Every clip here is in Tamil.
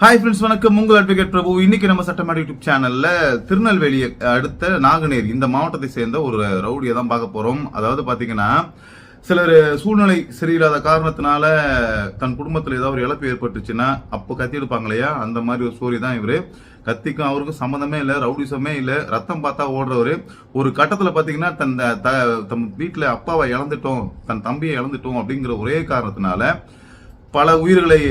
ஹாய் ஃப்ரெண்ட்ஸ் வணக்கம். உங்கள் அட்வொகேட் பிரபு. இன்னைக்கு நம்ம சட்டமாடி யூடியூப் சேனல்ல திருநெல்வேலி அடுத்த நாகநேர் இந்த மாவட்டத்தை சேர்ந்த ஒரு ரவுடியை தான் பார்க்க போறோம். அதாவது பாத்தீங்கன்னா சிலர் சூழ்நிலை சரியில்லாத காரணத்தினால தன் குடும்பத்தில் ஏதாவது ஒரு இழப்பு ஏற்பட்டுச்சுன்னா அப்போ கத்தி எடுப்பாங்க இல்லையா? அந்த மாதிரி ஒரு ஸ்டோரி தான் இவர். கத்திக்கும் அவருக்கும் சம்மந்தமே இல்லை ரவுடிசமே இல்லை ரத்தம் பார்த்தா ஓடுறவர். ஒரு கட்டத்தில் பார்த்தீங்கன்னா தன் த- தம் வீட்டில் அப்பாவை இழந்துட்டோம் தன் தம்பியை இழந்துட்டோம் அப்படிங்கிற ஒரே காரணத்தினால பல உயிர்களை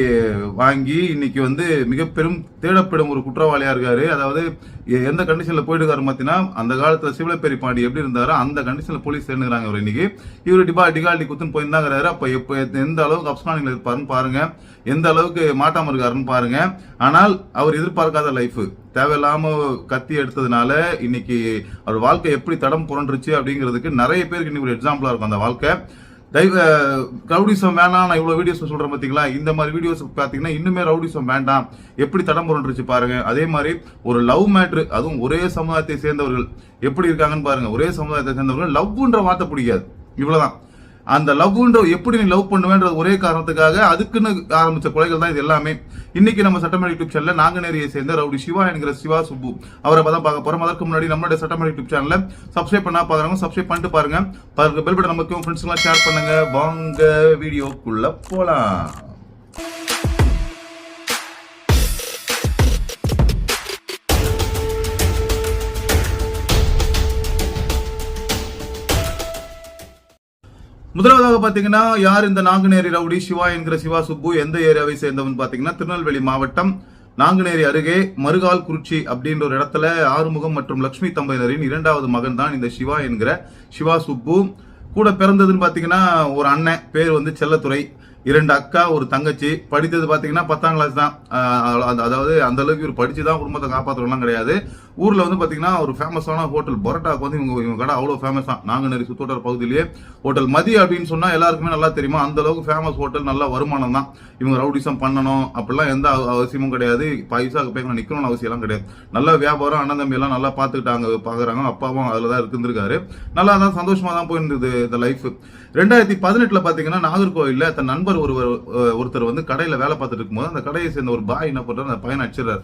வாங்கி இன்னைக்கு வந்து மிக பெரும் தேடப்படும் ஒரு குற்றவாளியா இருக்காரு. அதாவது எ- எந்த கண்டிஷன்ல போயிட்டு இருக்காரு பார்த்தீங்கன்னா அந்த காலத்துல சிவலப்பேரி பாண்டி எப்படி இருந்தாரோ அந்த கண்டிஷன்ல போலீஸ் சேர்ந்துக்கிறாங்க அவர் இன்னைக்கு. இவர் டிபா டிகால்டி குத்துன்னு போயிருந்தாங்கிறாரு. அப்ப எப்ப எந்த அளவுக்கு அப்ஸ்கானிங்ல இருப்பாருன்னு பாருங்க. எந்த அளவுக்கு மாட்டாம இருக்காருன்னு பாருங்க. ஆனால் அவர் எதிர்பார்க்காத லைஃப் தேவையில்லாம கத்தி எடுத்ததுனால இன்னைக்கு அவர் வாழ்க்கை எப்படி தடம் புரண்டுருச்சு அப்படிங்கிறதுக்கு நிறைய பேருக்கு இன்னைக்கு ஒரு எக்ஸாம்பிளா இருக்கும் அந்த வாழ்க்கை. தயவு ரவுடிசம் வேணாம் நான் இவ்வளோ வீடியோஸ் சொல்கிறேன் பார்த்தீங்களா இந்த மாதிரி வீடியோஸ் பார்த்தீங்கன்னா இன்னுமே ரவுடிசம் வேண்டாம். எப்படி தடம் புரண்டுருச்சு பாருங்க. அதே மாதிரி ஒரு லவ் மேட்ரு அதுவும் ஒரே சமுதாயத்தை சேர்ந்தவர்கள் எப்படி இருக்காங்கன்னு பாருங்க. ஒரே சமுதாயத்தை சேர்ந்தவர்கள் லவ்ன்ற வார்த்தை பிடிக்காது. இவ்வளோதான் அந்த லவ்ன்ற எப்படி நீ லவ் பண்ணுவேன்றது ஒரே காரணத்துக்காக அதுக்குன்னு ஆரம்பிச்ச கொலைகள் தான் இது எல்லாமே. இன்னைக்கு நம்ம சட்டமன்ற யூடியூப் சேனல்ல நாங்குநேரியை சேர்ந்த ரவுடி சிவா என்கிற சிவா சுப்பு. அவரை தான் பார்க்க போறோம். அதற்கு முன்னாடி நம்மளுடைய சட்டமன்ற யூடியூப் சேனல்ல சப்ஸ்கிரைப் பண்ணா பாருங்க. சப்ஸ்கிரைப் பண்ணிட்டு பாருங்க. பாருங்க பெல் பட்டன் நமக்கு ஃப்ரெண்ட்ஸ்லாம் ஷேர் பண்ணுங்க. வாங்க வீடியோக்குள்ள போலாம். முதலாவதாக பாத்தீங்கன்னா யார் இந்த நாங்குநேரி ரவுடி? சிவா என்கிற சிவா சுப்பு எந்த ஏரியாவை சேர்ந்தவன் பாத்தீங்கன்னா திருநெல்வேலி மாவட்டம் நாங்குநேரி அருகே மறுகால் குறிச்சி அப்படின்ற ஒரு இடத்துல ஆறுமுகம் மற்றும் லட்சுமி தம்பதியினரின் இரண்டாவது மகன் தான் இந்த சிவா என்கிற சிவா சுப்பு. கூட பிறந்ததுன்னு பாத்தீங்கன்னா ஒரு அண்ணன் பேர் வந்து செல்லத்துறை. இரண்டு அக்கா ஒரு தங்கச்சி. படித்தது பார்த்தீங்கன்னா பத்தாம் கிளாஸ் தான். அது- அதாவது அந்த அளவுக்கு இவர் படிச்சு தான் குடும்பத்தை காப்பாற்றலாம் கிடையாது. ஊரில் வந்து பார்த்தீங்கன்னா ஒரு ஃபேமஸான ஹோட்டல் பரோட்டாக்கு வந்து இவங்க இவங்க கடை அவ்வளோ ஃபேமஸ் தான். நாங்குநேரி சுத்தோட்டர் பகுதியிலேயே ஹோட்டல் மதி அப்படின்னு சொன்னால் எல்லாருக்குமே நல்லா தெரியுமா? அந்த அளவுக்கு ஃபேமஸ் ஹோட்டல் நல்ல வருமானம் தான். இவங்க ரவுடிசம் பண்ணணும் அப்படிலாம் எந்த அவசியமும் கிடையாது. பைசாக்கு போய் நிற்கணும்னு அவசியம்லாம் கிடையாது. நல்ல வியாபாரம் அண்ணன் தம்பி எல்லாம் நல்லா பார்த்துக்கிட்டாங்க பார்க்குறாங்க அப்பாவும் அதில் தான் இருந்திருக்காரு நல்லா தான் சந்தோஷமாக தான் போயிருந்தது இந்த லைஃப் ரெண்டாயிரத்தி பதினெட்டில் பார்த்தீங்கன்னா நாகர்கோவிலில் தன் நண்பர் ஒருவர் ஒருத்தர் வந்து கடையில வேலை பார்த்துட்டு இருக்கும்போது அந்த கடையை சேர்ந்த ஒரு பாய் என்ன பண்றாரு அந்த பையனை அடிச்சிடறாரு.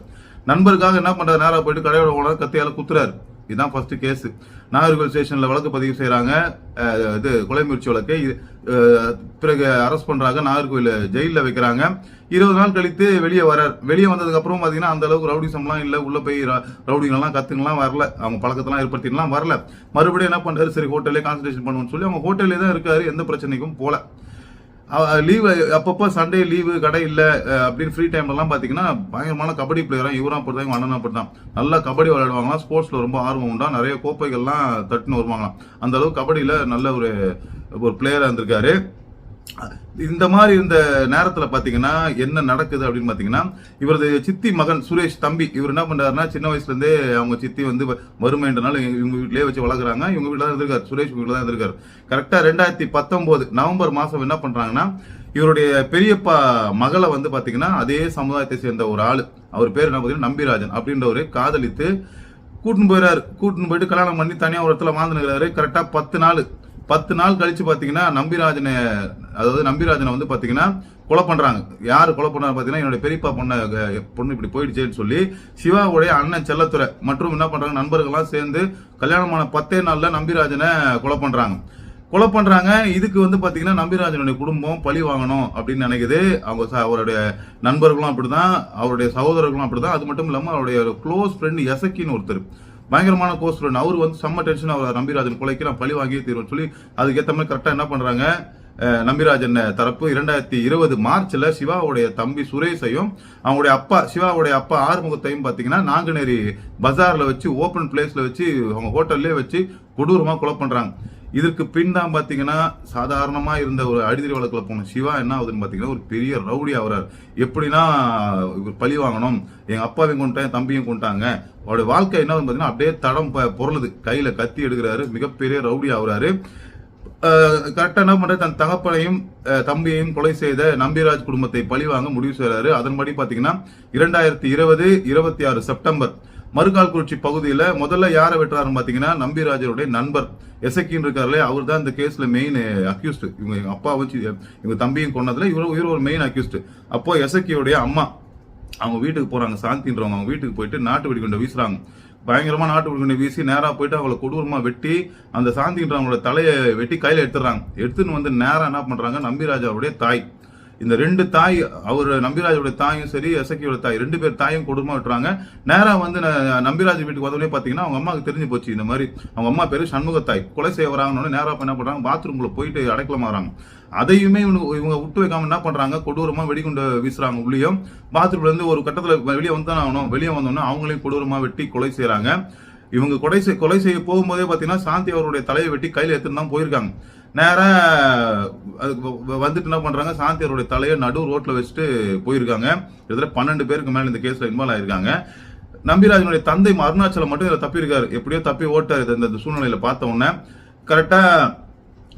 நண்பருக்காக என்ன பண்றாரு நேரம் போயிட்டு கடையோட ஓனர் கத்தியால குத்துறாரு. இதுதான் ஃபர்ஸ்ட் கேஸ் நாகர்கோவில் ஸ்டேஷன்ல வழக்கு பதிவு செய்யறாங்க இது கொலை முயற்சி வழக்கை பிறகு அரெஸ்ட் பண்றாங்க. நாகர்கோவில் ஜெயில வைக்கிறாங்க. இருபது நாள் கழித்து வெளியே வரார். வெளியே வந்ததுக்கு அப்புறம் பாத்தீங்கன்னா அந்த அளவுக்கு ரவுடிசம்லாம் இல்ல. உள்ள போய் ரவுடிங்கெல்லாம் கத்துங்கலாம் வரல. அவங்க பழக்கத்தெல்லாம் ஏற்படுத்திங்கலாம் வரல. மறுபடியும் என்ன பண்றாரு சரி ஹோட்டல்லே கான்சன்ட்ரேஷன் பண்ணுவோம்னு சொல்லி அவங்க ஹோட்டல்லே தான் இருக்காரு. எந்த பிரச்சனைக்கும் போல. லீவு அப்பப்போ சண்டே லீவு கடை இல்லை அப்படின்னு ஃப்ரீ டைம்லலாம் பார்த்தீங்கன்னா பயங்கரமான கபடி பிளேயராக இவராக அப்படிதான் இவங்க அண்ணனும் நல்லா கபடி விளையாடுவாங்களாம் ஸ்போர்ட்ஸில் ரொம்ப ஆர்வம் உண்டா நிறைய கோப்பைகள்லாம் தட்டுன்னு வருவாங்களாம். அந்த அளவுக்கு கபடியில் நல்ல ஒரு ஒரு பிளேயராக இருந்திருக்காரு. இந்த மாதிரி இருந்த நேரத்துல பாத்தீங்கன்னா என்ன நடக்குது அப்படின்னு பாத்தீங்கன்னா இவரது சித்தி மகன் சுரேஷ் தம்பி இவர் என்ன பண்றாருன்னா சின்ன வயசுல இருந்தே அவங்க சித்தி வந்து வறுமைன்றனால இவங்க இவங்க வச்சு வளர்க்குறாங்க. இவங்க வீட்டுல தான் இருந்திருக்காரு சுரேஷ் வீட்டுல தான் இருந்திருக்காரு. கரெக்டா ரெண்டாயிரத்தி பத்தொன்பது நவம்பர் மாசம் என்ன பண்றாங்கன்னா இவருடைய பெரியப்பா மகளை வந்து பாத்தீங்கன்னா அதே சமுதாயத்தை சேர்ந்த ஒரு ஆள். அவர் பேர் என்ன பாத்தீங்கன்னா நம்பிராஜன் அப்படின்றவரு காதலித்து கூட்டின்னு போயிறாரு. கூட்டின்னு போயிட்டு கல்யாணம் பண்ணி தனியா ஒரு இடத்துல வாழ்ந்துருக்காரு கரெக்டா பத்து நாள். பத்து நாள் கழிச்சு பாத்தீங்கன்னா நம்பிராஜனை அதாவது நம்பிராஜனை வந்து பார்த்தீங்கன்னா கொலை பண்ணுறாங்க யார் கொலை பண்ணுறாங்க பார்த்தீங்கன்னா என்னோட பெரியப்பா பொண்ணு பொண்ணு இப்படி போயிடுச்சேன்னு சொல்லி சிவாவுடைய அண்ணன் செல்லத்துறை மற்றும் என்ன பண்ணுறாங்க நண்பர்கள்லாம் சேர்ந்து கல்யாணமான பத்தே நாளில் நம்பிராஜனை கொலை பண்ணுறாங்க கொலை பண்ணுறாங்க இதுக்கு வந்து பார்த்தீங்கன்னா நம்பிராஜனுடைய குடும்பம் பழி வாங்கணும் அப்படின்னு நினைக்குது. அவங்க ச- அவருடைய நண்பர்களும் அப்படிதான் அவருடைய சகோதரர்களும் அப்படிதான். அது மட்டும் இல்லாமல் அவருடைய க்ளோஸ் ஃப்ரெண்டு எசக்கின்னு ஒருத்தர். பயங்கரமான கோஸ் ஃப்ரெண்ட் அவர் வந்து செம்ம டென்ஷன் அவர் நம்பிராஜன் கொலைக்கு நான் பழி வாங்கியே தீர்வேன் சொல்லி அதுக்கேற்ற மாதிரி கரெக்டாக என்ன பண்ணுறாங்க நம்பிராஜன் தரப்பு இரண்டாயிரத்தி இருபது மார்ச்ல சிவாவுடைய தம்பி சுரேஷையும் அவங்களுடைய அப்பா சிவாவுடைய அப்பா ஆறுமுகத்தையும் பாத்தீங்கன்னா நாங்குநேரி பஜார்ல வச்சு ஓப்பன் பிளேஸ்ல வச்சு அவங்க ஹோட்டல்லே வச்சு கொடூரமா கொலை பண்றாங்க. இதற்கு பின் தான் பாத்தீங்கன்னா சாதாரணமா இருந்த ஒரு அடிதடி வழக்குல போன சிவா என்ன ஆகுதுன்னு பாத்தீங்கன்னா ஒரு பெரிய ரவுடி ஆகிறார். எப்படின்னா இவர் பழி வாங்கணும் எங்க அப்பாவையும் கொண்டுட்டேன் என் தம்பியும் கொண்டுட்டாங்க அவருடைய வாழ்க்கை என்ன பார்த்தீங்கன்னா பாத்தீங்கன்னா அப்படியே தடம் பொருளுது. கையில கத்தி எடுக்கிறாரு மிகப்பெரிய ரவுடி ஆகுறாரு. கரெக்டாக என்ன தன் தகப்பனையும் தம்பியையும் கொலை செய்த நம்பிராஜ் குடும்பத்தை பழிவாங்க முடிவு செய்கிறாரு அதன்படி பார்த்தீங்கன்னா இரண்டாயிரத்தி இருபது இருபத்தி ஆறு செப்டம்பர் மறுகால்குறிச்சி பகுதியில் முதல்ல யாரை வெட்டுறாருன்னு பார்த்தீங்கன்னா நம்பிராஜருடைய நண்பர் எசக்கின்னு இருக்காருலே அவர் தான் இந்த கேஸில் மெயின் அக்யூஸ்டு இவங்க அப்பா வச்சு இவங்க தம்பியும் கொண்டதில் இவர் இவர் ஒரு மெயின் அக்யூஸ்டு அப்போ எசக்கியுடைய அம்மா அவங்க வீட்டுக்கு போகிறாங்க சாந்தின்றவங்க அவங்க வீட்டுக்கு போயிட்டு நாட்டு வெடிகுண்டை வீசுறாங்க. பயங்கரமா நாட்டு வெடிகுண்டை வீசி நேரா போயிட்டு அவளை கொடூரமா வெட்டி அந்த சாந்தின்றவங்களோட தலையை வெட்டி கையில எடுத்துறாங்க எடுத்துன்னு வந்து நேரா என்ன பண்றாங்க? நம்பிராஜாவுடைய தாய். இந்த ரெண்டு தாய் அவர் நம்பிராஜோட தாயும் சரி எசக்கியோட தாய் ரெண்டு பேர் தாயும் கொடுமா விட்டுறாங்க. நேராக வந்து ந- நம்பிராஜ் வீட்டுக்கு வந்தோடனே பார்த்தீங்கன்னா அவங்க அம்மாவுக்கு தெரிஞ்சு போச்சு இந்த மாதிரி. அவங்க அம்மா பேர் சண்முக தாய் கொலை செய்ய வராங்கன்னு நேராக என்ன பண்ணுறாங்க பாத்ரூமில் போயிட்டு அடைக்கலமா வராங்க. அதையுமே இவங்க இவங்க விட்டு வைக்காம என்ன பண்றாங்க கொடூரமா வெடிகுண்டு வீசுறாங்க உள்ளேயும் பாத்ரூம்ல இருந்து ஒரு கட்டத்துல வெளியே வந்து ஆகணும். வெளியே வந்தோம்னா அவங்களையும் கொடூரமா வெட்டி கொலை செய்யறாங்க. இவங்க கொலை கொலை செய்ய போகும்போதே பாத்தீங்கன்னா சாந்தி அவருடைய தலையை வெட்டி கையில் எடுத்துன்னு தான் போயிருக்காங்க. நேராக வ- வ- வந்துட்டு என்ன பண்ணுறாங்க சாந்தி தலையை நடு ரோட்டில் வச்சுட்டு போயிருக்காங்க. கிட்டத்தட்ட பன்னெண்டு பேருக்கு மேலே இந்த கேஸில் இன்வால்வ் ஆயிருக்காங்க. நம்பிராஜனுடைய தந்தை அருணாச்சலம் மட்டும் இதில் தப்பியிருக்காரு. எப்படியோ தப்பி ஓட்டார் இந்த- சூழ்நிலையில் பார்த்த உடனே. கரெக்டாக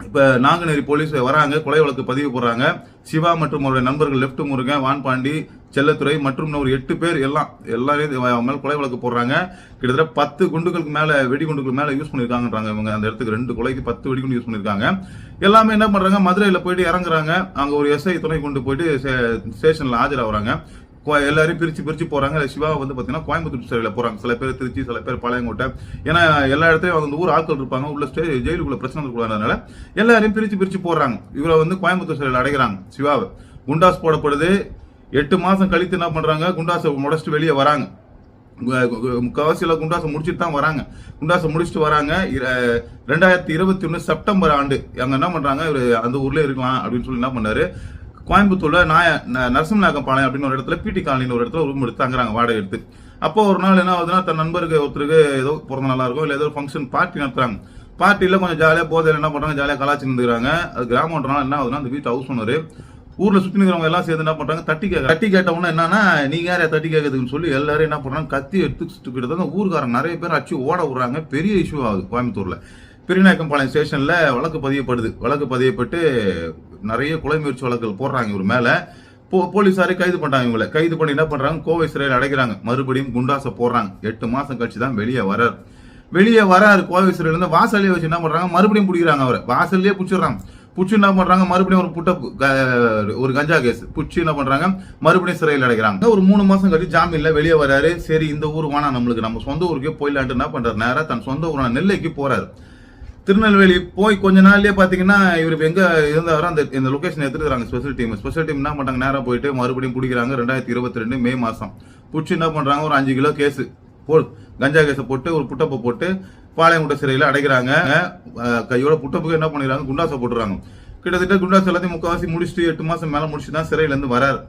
இப்போ நாங்குநேரி போலீஸ் வராங்க கொலை வழக்கு பதிவு போடுறாங்க. சிவா மற்றும் அவருடைய நண்பர்கள் லெஃப்ட் முருகன் வான்பாண்டி செல்லத்துறை மற்றும் ஒரு எட்டு பேர் எல்லாம் எல்லாரையும் அவன் மேலே கொலை வழக்கு போடுறாங்க. கிட்டத்தட்ட பத்து குண்டுகளுக்கு மேலே வெடிகுண்டுகளுக்கு மேலே யூஸ் பண்ணியிருக்காங்கன்றாங்க இவங்க. அந்த இடத்துக்கு ரெண்டு கொலைக்கு பத்து வெடிகுண்டு யூஸ் பண்ணியிருக்காங்க எல்லாமே என்ன பண்ணுறாங்க மதுரையில் போயிட்டு இறங்குறாங்க. அங்கே ஒரு எஸ்ஐ துணை கொண்டு போயிட்டு ஸ்டேஷனில் ஆஜராகிறாங்க. கோ- எல்லாரையும் பிரிச்சு பிரிச்சு போறாங்க. சிவா வந்து பாத்தீங்கன்னா கோயம்புத்தூர் சிறையில் போறாங்க. சில பேர் திருச்சி சில பேர் பாளையங்கோட்டை. ஏன்னா எல்லா இடத்துலயும் வந்து ஊர் ஆட்கள் இருப்பாங்க. உள்ள ஸ்டே ஜெயிலுக்குள்ள பிரச்சனை இருக்கக்கூடாதுனால எல்லாரையும் பிரிச்சு பிரிச்சு போடுறாங்க. இவரை வந்து கோயம்புத்தூர் சிறையில் அடைகிறாங்க சிவாவை. குண்டாஸ் போடப்படுது. எட்டு மாசம் கழித்து என்ன பண்றாங்க? குண்டாசை முடச்சிட்டு வெளியே வராங்க. கு- குண்டாசை முடிச்சுட்டு தான் வராங்க. குண்டாசை முடிச்சுட்டு வராங்க. ரெண்டாயிரத்தி இருபத்தி ஒன்று செப்டம்பர் ஆண்டு. அங்கே என்ன பண்ணுறாங்க இவரு அந்த ஊர்லேயே இருக்கலாம் அப்படின்னு சொல்லி என்ன பண்ணாரு? கோயம்புத்தூரில் நாய ந- பாளையம் அப்படின்னு ஒரு இடத்துல பிடி காலனின்னு ஒரு இடத்துல ரூம் எடுத்து தங்குறாங்க வாடகை எடுத்து. அப்போ ஒரு நாள் என்ன ஆகுதுன்னா தன் நண்பருக்கு ஒருத்தருக்கு ஏதோ பிறந்த நல்லா இருக்கும் இல்லை ஏதோ ஃபங்க்ஷன் பார்ட்டி நடத்துறாங்க. பார்ட்டியில கொஞ்சம் ஜாலியாக போதையில் என்ன பண்ணுறாங்க ஜாலியாக கலாச்சி நின்றுக்கிறாங்க அது கிராமன்றனால என்ன ஆகுதுன்னா அந்த வீட்டு ஹவுஸ் ஓனர் ஊர்ல சுத்தி நிக்கிறவங்க எல்லாம் சேர்ந்து என்ன பண்றாங்க? தட்டி கேட்க தட்டி கேட்ட என்னன்னா நீங்க யாரையா தட்டி கேட்குதுன்னு சொல்லி எல்லாரும் என்ன பண்றாங்க? கத்தி எடுத்து கிட்டத்தட்ட ஊருக்காரங்க நிறைய பேர் அச்சு ஓட விடுறாங்க. பெரிய இஷ்யூ ஆகுது கோயம்புத்தூர்ல. பெரியநாயக்கம்பாளையம் ஸ்டேஷன்ல வழக்கு பதியப்படுது. வழக்கு பதியப்பட்டு நிறைய கொலை முயற்சி வழக்குகள் போடுறாங்க இவர் மேல. போ- போலீஸாரே கைது பண்ணுறாங்க இவங்களை. கைது பண்ணி என்ன பண்றாங்க? கோவை சிறையில் அடைக்கிறாங்க. மறுபடியும் குண்டாசை போடுறாங்க. எட்டு மாசம் கழிச்சு தான் வெளியே வரார் வெளியே வராரு கோவை சிறையில இருந்து வாசல்லே வச்சு என்ன பண்றாங்க? மறுபடியும் பிடிக்கிறாங்க அவரை. வாசல்லே பிடிச்சிடுறாங்க. புச்சு என்ன பண்றாங்க? மறுபடியும் ஒரு புட்டப்பு ஒரு கஞ்சா கேஸ். புச்சு என்ன பண்றாங்க? மறுபடியும் சிறையில் அடைக்கிறாங்க. ஒரு மூணு மாசம் கழிச்சு ஜாமீன்ல வெளியே வராரு. சரி இந்த ஊர் வேணாம் நம்மளுக்கு. நம்ம சொந்த ஊருக்கே போயிடலான்ட்டு என்ன பண்றாரு? நேரா தன் சொந்த ஊரான நெல்லைக்கு போறாரு. திருநெல்வேலி போய் கொஞ்ச நாள்லயே பாத்தீங்கன்னா இவர் எங்க இருந்தாரோ அந்த இந்த லொகேஷன் எடுத்துக்கிறாங்க ஸ்பெஷல் டீம் ஸ்பெஷல் டீம் என்ன பண்றாங்க? நேரா போயிட்டு மறுபடியும் பிடிக்கிறாங்க ரெண்டாயிரத்தி இருபத்தி ரெண்டு மே மாசம். புடிச்சு என்ன பண்றாங்க? ஒரு அஞ்சு கிலோ கேஸ். போ கஞ்சா கேஸை போட்டு ஒரு புட்டப்பை போட்டு பாளையங்குட்ட சிறையில் அடைக்கிறாங்க கையோட புட்டப்புக்கு என்ன பண்ணிடுறாங்க? குண்டாசை போட்டுறாங்க கிட்டத்தட்ட குண்டாஸ் எல்லாத்தையும் முக்காவாசி முடிச்சுட்டு எட்டு மாசம் மேலே முடிச்சுட்டு தான் சிறையிலேருந்து வராரு.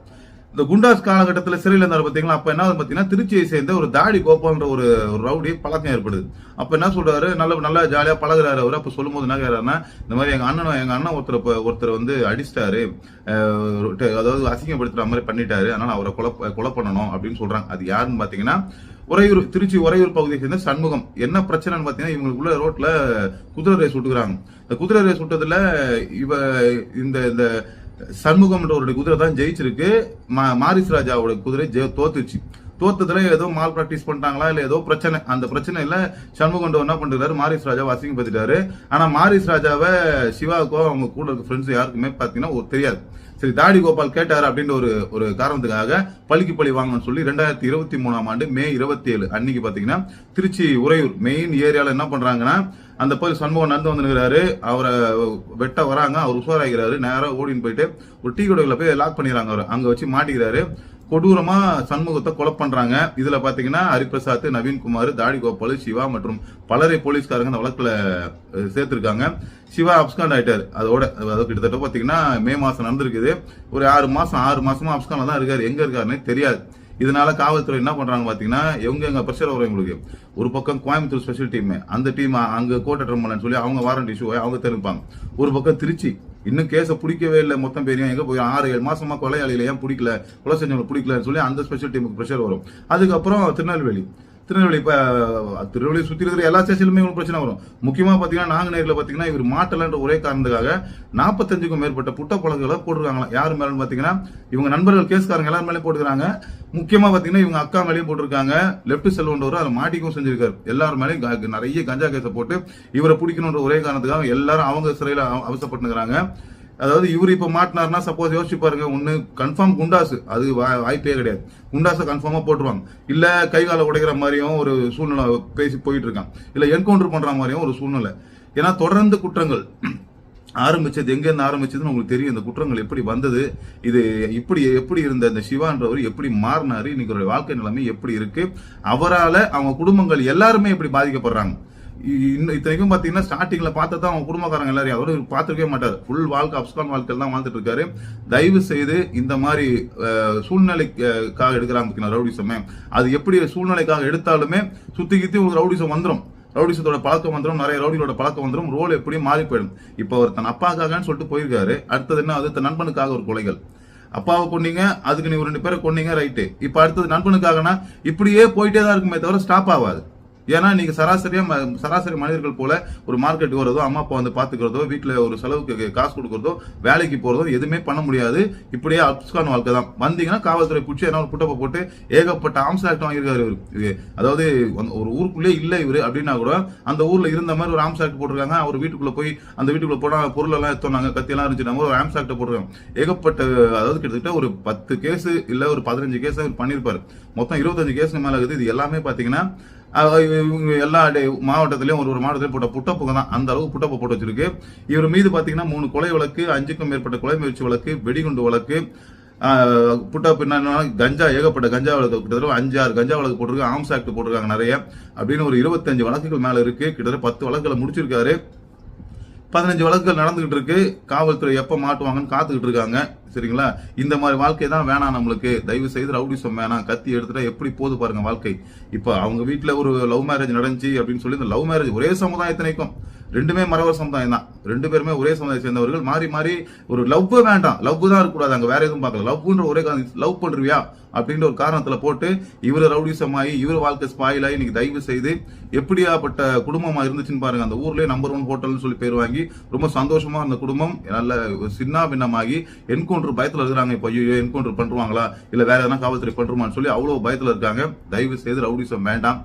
இந்த குண்டாஸ் காலகட்டத்தில் சிறையில் இருந்தார் பார்த்தீங்களா அப்போ என்ன பார்த்தீங்கன்னா திருச்சியை சேர்ந்த ஒரு தாடி கோபால்ன்ற ஒரு ரவுடி பழக்கம் ஏற்படுது. அப்போ என்ன சொல்றாரு? நல்ல நல்லா ஜாலியாக பழகுறாரு அவர். அப்போ சொல்லும்போது என்ன கேட்கறாருன்னா இந்த மாதிரி எங்கள் அண்ணன் எங்கள் அண்ணன் ஒருத்தர் ஒருத்தர் வந்து அடிச்சிட்டாரு. அதாவது அசிங்கப்படுத்துற மாதிரி பண்ணிட்டாரு. அதனால அவரை கொலை கொலை பண்ணணும் அப்படின்னு சொல்கிறாங்க அது யாருன்னு பார்த்தீங்கன்னா உறையூர் திருச்சி உறையூர் பகுதியை சேர்ந்த சண்முகம். என்ன பிரச்சனைன்னு பார்த்தீங்கன்னா இவங்களுக்குள்ள ரோட்டில் குதிரை ரேஸ் விட்டுக்கிறாங்க இந்த குதிரை ரேஸ் விட்டதில் இவ இந்த இந்த சண்முகம்ன்ற ஒரு குதிரை தான் ஜெயிச்சிருக்கு. மா- மாரிஸ் ராஜாவோட குதிரை ஜெ- தோத்துச்சு. தோத்ததுல ஏதோ மால் ப்ராக்டிஸ் பண்ணிட்டாங்களா இல்ல ஏதோ பிரச்சனை. அந்த பிரச்சனையில சண்முகண்டோ என்ன பண்றாரு மாரிஸ் ராஜாவை அசிங்கப்படுத்திட்டாரு. ஆனா மாரிஸ் ராஜாவை சிவாவுக்கோ அவங்க கூட இருக்க ஃப்ரெண்ட்ஸ் யாருக்குமே பாத்தீங்கன்னா தெரியாது. சரி தாடி கோபால் கேட்டார் அப்படின்ற ஒரு ஒரு காரணத்துக்காக பழிக்கு பழி வாங்கணும்னு சொல்லி ரெண்டாயிரத்தி இருபத்தி மூணாம் ஆண்டு மே இருபத்தி ஏழு அன்னைக்கு பாத்தீங்கன்னா திருச்சி உறையூர் மெயின் ஏரியால என்ன பண்றாங்கன்னா அந்த போய் சண்முகம் நடந்து வந்துருக்கிறாரு அவரை வெட்ட வராங்க. அவர் உஷாராகிறாரு நேராக ஓடின்னு போயிட்டு ஒரு டீ கடையில போய் லாக் பண்ணிடுறாங்க அவர். அங்க வச்சு மாட்டிக்கிறாரு. கொடூரமா சண்முகத்தை கொலை பண்றாங்க. இதுல பாத்தீங்கன்னா ஹரிபிரசாத் நவீன்குமார் தாடி கோபால் சிவா மற்றும் பலரை போலீஸ்காரங்க அந்த வழக்குல சேர்த்திருக்காங்க. சிவா அப்ஸ்காண்ட் ஆயிட்டார். அதோட அதாவது கிட்டத்தட்ட பாத்தீங்கன்னா மே மாசம் நடந்திருக்குது. ஒரு ஆறு மாசம் ஆறு மாசமா அப்ஸ்காண்ட்ல தான் இருக்காரு. எங்க இருக்காருன்னே தெரியாது. இதனால காவல்துறை என்ன பண்றாங்க பாத்தீங்கன்னா எங்க எங்க பிரஷர் வரும் எங்களுக்கு ஒரு பக்கம் கோயம்புத்தூர் ஸ்பெஷல் டீம் அந்த டீம் அங்க கோட்டை சொல்லி அவங்க வாரண்ட் இஷ்யூ அவங்க தெரிவிப்பாங்க. ஒரு பக்கம் திருச்சி இன்னும் கேஸை பிடிக்கவே இல்லை மொத்தம் பேரையும். எங்கே போய் ஆறு ஏழு மாசமாக கொலையாளியில ஏன் பிடிக்கல? கொலை செஞ்சவங்களை பிடிக்கலன்னு சொல்லி அந்த ஸ்பெஷல் டீமுக்கு ப்ரெஷர் வரும். அதுக்கப்புறம் திருநெல்வேலி. திருநெல்வேலி இப்போ திருநெல்வேலி சுற்றி இருக்கிற எல்லா ஸ்டேஷன்லுமே இவங்களுக்கு பிரச்சனை வரும். முக்கியமாக பார்த்தீங்கன்னா நாங்குநேரில் பார்த்தீங்கன்னா இவர் மாட்டலன்ற ஒரே காரணத்துக்காக நாற்பத்தஞ்சுக்கும் மேற்பட்ட புட்ட பழங்களை போட்டிருக்காங்களாம். யார் மேலன்னு பார்த்தீங்கன்னா இவங்க நண்பர்கள் கேஸ்காரங்க எல்லாரும் மேலே போட்டுக்கிறாங்க. முக்கியமாக பார்த்தீங்கன்னா இவங்க அக்கா மேலேயும் போட்டிருக்காங்க. லெப்ட் செல்வன்றவர் அதை மாட்டிக்கும் செஞ்சிருக்காரு. எல்லாரும் மேலேயும் க- நிறைய கஞ்சா கேஸை போட்டு இவரை பிடிக்கணுன்ற ஒரே காரணத்துக்காக எல்லாரும் அவங்க சிறையில் அவசப்பட்டுக்கிறாங்க அதாவது இவர் இப்போ மாட்டினார்னா சப்போஸ் யோசிச்சு பாருங்க ஒன்று கன்ஃபார்ம் குண்டாசு. அது வாய்ப்பே கிடையாது. குண்டாசை கன்ஃபார்மாக போட்டுருவாங்க. இல்லை கை காலை உடைக்கிற மாதிரியும் ஒரு சூழ்நிலை பேசி போயிட்டு இருக்கான். இல்லை என்கவுண்டர் பண்ணுற மாதிரியும் ஒரு சூழ்நிலை. ஏன்னா தொடர்ந்து குற்றங்கள் ஆரம்பிச்சது எங்கேருந்து ஆரம்பிச்சதுன்னு உங்களுக்கு தெரியும். இந்த குற்றங்கள் எப்படி வந்தது இது இப்படி எப்படி இருந்த இந்த சிவான்றவர் எப்படி மாறினாரு இன்னைக்கு ஒரு வாழ்க்கை நிலைமை எப்படி இருக்கு அவரால் அவங்க குடும்பங்கள் எல்லாருமே எப்படி பாதிக்கப்படுறாங்க. இன்னும் இத்தனைக்கும் பாத்தீங்கன்னா ஸ்டார்டிங்ல பார்த்து தான் அவங்க குடும்பக்காரங்க எல்லாரும் அவரு பார்த்துருக்கவே மாட்டார். ஃபுல் வாழ்க்கை அப்ஸ்கான் வாழ்க்கையில் தான் வாழ்ந்துட்டு இருக்காரு தயவு செய்து இந்த மாதிரி சூழ்நிலைக்காக எடுக்கிறாங்க ரவுடிசமே. அது எப்படி சூழ்நிலைக்காக எடுத்தாலுமே சுத்தி கித்தி ஒரு ரவுடிசம் வந்துடும் ரவுடிசத்தோட பழக்கம் வந்துடும் நிறைய ரவுடிகளோட பழக்கம் வந்துடும் ரோல் எப்படியும் மாறி போயிடும். இப்போ அவர் தன் அப்பாக்காகன்னு சொல்லிட்டு போயிருக்காரு. அடுத்தது என்ன? அது தன் நண்பனுக்காக ஒரு கொலைகள். அப்பாவை கொண்டீங்க அதுக்கு நீ ஒரு ரெண்டு பேரை கொன்னீங்க ரைட்டு இப்போ அடுத்தது நண்பனுக்காகனா இப்படியே போயிட்டே தான் இருக்குமே தவிர ஸ்டாப் ஆகாது. ஏன்னா நீங்க சராசரியா ம- சராசரி மனிதர்கள் போல ஒரு மார்க்கெட்டுக்கு வரதோ அம்மா அப்பா வந்து பாத்துக்கிறதோ வீட்டுல ஒரு செலவுக்கு காசு கொடுக்கறதோ வேலைக்கு போறதோ எதுவுமே பண்ண முடியாது. இப்படியே அப்ஸ்கான் வாழ்க்கை தான். வந்தீங்கன்னா காவல்துறை பிடிச்சி என்ன ஒரு புட்டப்பை போட்டு ஏகப்பட்ட ஆம்ஸ் ஆக்ட் வாங்கியிருக்காரு இவரு. இது அதாவது ஒரு ஊருக்குள்ளே இல்லை இவரு அப்படின்னா கூட அந்த ஊர்ல இருந்த மாதிரி ஒரு ஆம்ஸ் ஆக்ட் போட்டிருக்காங்க. அவர் வீட்டுக்குள்ள போய் அந்த வீட்டுக்குள்ள போனா பொருள் எல்லாம் எடுத்தோம்னாங்க கத்தி எல்லாம் ஒரு ஆம்ஸ் ஆக்ட் போட்டிருக்காங்க. ஏகப்பட்ட அதாவது கிட்டத்தட்ட ஒரு பத்து கேஸ் இல்ல ஒரு பதினஞ்சு கேஸ் பண்ணிருப்பாரு மொத்தம் இருபத்தஞ்சு கேஸ் மேல இருக்குது. இது எல்லாமே பாத்தீங்கன்னா இவங்க எல்லா மாவட்டத்திலையும் ஒரு ஒரு மாவட்டத்திலயும் போட்ட புட்டப்புங்க தான். அந்த அளவுக்கு புட்டப்பு போட்டு வச்சிருக்கு. இவர் மீது பாத்தீங்கன்னா மூணு கொலை வழக்கு அஞ்சுக்கும் மேற்பட்ட கொலை முயற்சி வழக்கு வெடிகுண்டு வழக்கு ஆஹ் புட்டப்பு என்னன்னா கஞ்சா ஏகப்பட்ட கஞ்சா வழக்கு கிட்டத்தட்ட அஞ்சு ஆறு கஞ்சா வழக்கு போட்டிருக்கு. ஆம்ஸ் ஆக்ட் போட்டிருக்காங்க நிறைய. அப்படின்னு ஒரு இருபத்தஞ்சு வழக்குகள் மேல இருக்கு. கிட்டத்தட்ட பத்து வழக்குகளை முடிச்சிருக்காரு. பதினஞ்சு வழக்குகள் நடந்துகிட்டு இருக்கு. காவல்துறை எப்போ மாட்டுவாங்கன்னு காத்துக்கிட்டு இருக்காங்க. சரிங்களா? இந்த மாதிரி வாழ்க்கை தான் வேணாம் நம்மளுக்கு. தயவு செய்து ரவுடிசம் வேணாம். கத்தி எடுத்துட்டா எப்படி போது பாருங்க வாழ்க்கை. இப்ப அவங்க வீட்டுல ஒரு லவ் மேரேஜ் நடந்துச்சு அப்படின்னு சொல்லி இந்த லவ் மேரேஜ் ஒரே சமுதாயத்தினைக்கும். ரெண்டுமே மரவர் சமுதாயம் தான். ரெண்டு பேருமே ஒரே சமுதாயம் சேர்ந்தவர்கள். மாறி மாறி ஒரு லவ் வேண்டாம். லவ் தான் இருக்கக்கூடாது. அங்கே வேற எதுவும் பார்க்கல. லவ்ன்ற ஒரே லவ் பண்ணுறியா அப்படின்ற ஒரு காரணத்தில் போட்டு இவர் ரவுடிசம் ஆகி இவர் வாழ்க்கை ஸ்பாயில் ஆகி இன்னைக்கு தயவு செய்து எப்படியாப்பட்ட குடும்பமாக இருந்துச்சுன்னு பாருங்க. அந்த ஊர்லேயே நம்பர் ஒன் ஹோட்டல்னு சொல்லி பேர் வாங்கி ரொம்ப சந்தோஷமாக அந்த குடும்பம் நல்ல சின்ன பின்னமாகி என்கவுண்டர் பயத்தில் இருக்கிறாங்க இப்போ. ஐயோ என்கவுண்டர் பண்ணுவாங்களா இல்லை வேற எதனா காவல்துறை பண்றோமான்னு சொல்லி அவ்வளோ பயத்தில் இருக்காங்க. தயவு செய்து ரவுடிசம் வேண்டாம்.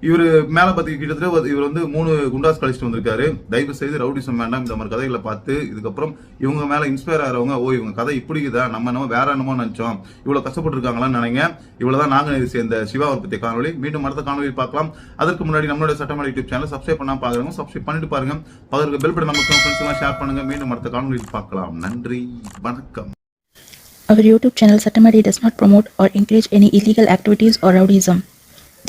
இவர் மேலே பார்த்து கிட்டத்தட்ட ஒரு- இவர் வந்து மூணு குண்டாஸ் கழிச்சிட்டு வந்திருக்காரு. தயவு செய்து ரவுடிசம் வேண்டாம் இந்த மாதிரி கதைகளை பார்த்து இதுக்கப்புறம் இவங்க மேலே இன்ஸ்பயர் ஆகிறவங்க ஓ இவங்க கதை இப்படி இருக்குதா நம்ம என்னமோ வேற என்னமோ நினைச்சோம். இவ்வளோ கஷ்டப்பட்டுருக்காங்களான்னு நினைங்க. இவ்வளோ தான் நாங்கள் சேர்ந்த சிவா உற்பத்தி காணொலி மீண்டும் அடுத்த காணொலியில் பார்க்கலாம். அதற்கு முன்னாடி நம்மளோட சட்டமன்ற யூடியூப் சேனல் சப்ஸ்கிரைப் பண்ணால் பார்க்குறவங்க சப்ஸ்கிரைப் பண்ணிட்டு பாருங்க. பதற்கு பெல் பட்டன் நமக்கு ஃப்ரெண்ட்ஸ்லாம் ஷேர் பண்ணுங்க. மீண்டும் அடுத்த காணொலியில் பார்க்கலாம். நன்றி. வணக்கம். Our YouTube channel Satamari does not promote or encourage any illegal activities or rowdyism.